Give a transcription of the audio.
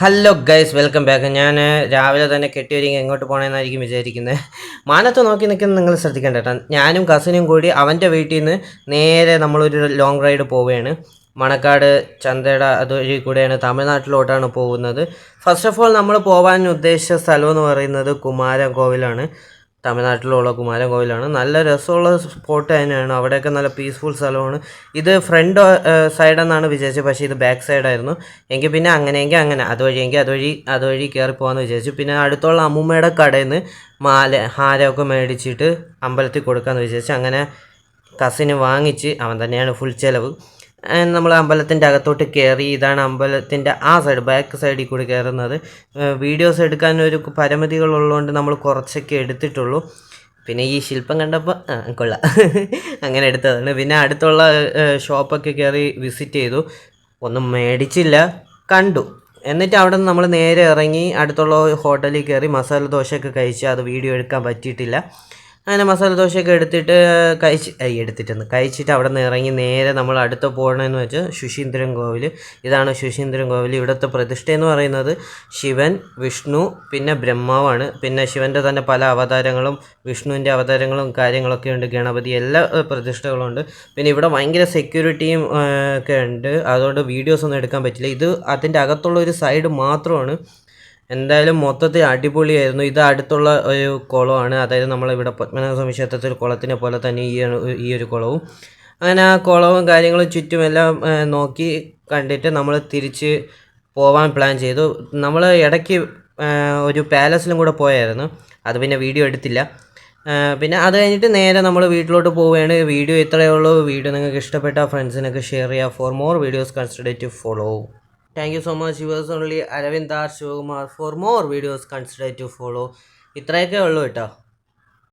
Hello guys welcome back ഞാൻ രാവിലെ തന്നെ കെട്ടിയൊരുങ്ങി എങ്ങോട്ട് പോകണമെന്നായിരിക്കും വിചാരിക്കുന്നത് മാനത്ത് നോക്കി നിൽക്കുന്ന നിങ്ങൾ ശ്രദ്ധിക്കേണ്ട കേട്ടോ. ഞാനും കസിനും കൂടി അവന്റെ വീട്ടിൽ നിന്ന് നേരെ നമ്മളൊരു ലോങ് റൈഡ് പോവുകയാണ്. മണക്കാട് ചന്തയുടെ അതുവഴി കൂടെയാണ് തമിഴ്നാട്ടിലോട്ടാണ് പോകുന്നത്. ഫസ്റ്റ് ഓഫ് ഓൾ നമ്മൾ പോകാൻ ഉദ്ദേശിച്ച സ്ഥലം എന്ന് പറയുന്നത് കുമാരൻ കോവിലാണ്. തമിഴ്നാട്ടിലുള്ള കുമാരൻ കോവിലാണ്. നല്ല രസമുള്ള സ്പോട്ട് തന്നെയാണ്. അവിടെയൊക്കെ നല്ല പീസ്ഫുൾ സ്ഥലമാണ്. ഇത് ഫ്രണ്ട് സൈഡെന്നാണ് വിചാരിച്ചത്. പക്ഷേ ഇത് ബാക്ക് സൈഡായിരുന്നു എങ്കിൽ പിന്നെ അങ്ങനെയെങ്കിൽ അങ്ങനെ. അതുവഴി എങ്കിൽ അതുവഴി അതുവഴി കയറി പോകാമെന്ന് വിചാരിച്ചു. പിന്നെ അടുത്തുള്ള അമ്മൂമ്മയുടെ കടയിൽ നിന്ന് മാല ഹാരമൊക്കെ മേടിച്ചിട്ട് അമ്പലത്തിൽ കൊടുക്കാമെന്ന് വിചാരിച്ചു. അങ്ങനെ കസിന് വാങ്ങിച്ച് അവൻ തന്നെയാണ് ഫുൾ ചിലവ്. നമ്മൾ അമ്പലത്തിന്റെ അകത്തോട്ട് കയറി ഇതാണ് അമ്പലത്തിന്റെ ആ സൈഡ് ബാക്ക് സൈഡിൽ കൂടി കയറുന്നത് വീഡിയോസ് എടുക്കാൻ ഒരു പരിമിതികളുള്ളതുകൊണ്ട് നമ്മൾ കുറച്ചൊക്കെ എടുത്തിട്ടുള്ളൂ. പിന്നെ ഈ ശില്പം കണ്ടപ്പോൾ കൊള്ളാം. അങ്ങനെ എടുത്തതാണ്. പിന്നെ അടുത്തുള്ള ഷോപ്പൊക്കെ കയറി വിസിറ്റ് ചെയ്തു. ഒന്നും മേടിച്ചില്ല കണ്ടു. എന്നിട്ട് അവിടെ നിന്ന് നമ്മൾ നേരെ ഇറങ്ങി അടുത്തുള്ള ഹോട്ടലിൽ കയറി മസാല ദോശയൊക്കെ കഴിച്ച് അത് വീഡിയോ എടുക്കാൻ പറ്റിയിട്ടില്ല. അങ്ങനെ മസാല ദോശയൊക്കെ എടുത്തിട്ട് കഴിച്ച് എടുത്തിട്ടെന്ന് കഴിച്ചിട്ട് അവിടെ നിന്ന് ഇറങ്ങി നേരെ നമ്മൾ അടുത്ത പോകണമെന്ന് വെച്ചാൽ ശുശീന്ദ്രൻ കോവിൽ. ഇതാണ് ശുശീന്ദ്രൻ കോവിൽ. ഇവിടുത്തെ പ്രതിഷ്ഠ എന്ന് പറയുന്നത് ശിവൻ വിഷ്ണു പിന്നെ ബ്രഹ്മാവാണ്. പിന്നെ ശിവന്റെ തന്നെ പല അവതാരങ്ങളും വിഷ്ണുവിന്റെ അവതാരങ്ങളും കാര്യങ്ങളൊക്കെ ഉണ്ട്. ഗണപതി എല്ലാ പ്രതിഷ്ഠകളും പ്രതിഷ്ഠകളുണ്ട്. പിന്നെ ഇവിടെ ഭയങ്കര സെക്യൂരിറ്റിയും ഒക്കെ ഉണ്ട്. അതുകൊണ്ട് വീഡിയോസ് ഒന്നും എടുക്കാൻ പറ്റില്ല. ഇത് അതിന്റെ അകത്തുള്ള ഒരു സൈഡ് മാത്രമാണ്. എന്തായാലും മൊത്തത്തിൽ അടിപൊളിയായിരുന്നു. ഇത് അടുത്തുള്ള ഒരു കുളമാണ്. അതായത് നമ്മളിവിടെ പത്മനാഭ സ്വാമി ക്ഷേത്രത്തിൽ കുളത്തിനെ പോലെ തന്നെ ഈ ഈ ഒരു കുളവും. അങ്ങനെ ആ കുളവും കാര്യങ്ങളും ചുറ്റുമെല്ലാം നോക്കി കണ്ടിട്ട് നമ്മൾ തിരിച്ച് പോവാൻ പ്ലാൻ ചെയ്തു. നമ്മൾ ഇടയ്ക്ക് ഒരു പാലസിലും കൂടെ പോയായിരുന്നു. അത് പിന്നെ വീഡിയോ എടുത്തില്ല. പിന്നെ അത് കഴിഞ്ഞിട്ട് നേരെ നമ്മൾ വീട്ടിലോട്ട് പോവുകയാണ്. വീഡിയോ ഇത്രയേ ഉള്ളൂ. വീഡിയോ നിങ്ങൾക്ക് ഇഷ്ടപ്പെട്ട ഫ്രണ്ട്സിനൊക്കെ ഷെയർ ചെയ്യുക. For more videos consider to follow thank you so much yours only Aravind R Sivakumar for more videos consider to follow ഇത്രയൊക്കെ ഉള്ളൂ കേട്ടോ.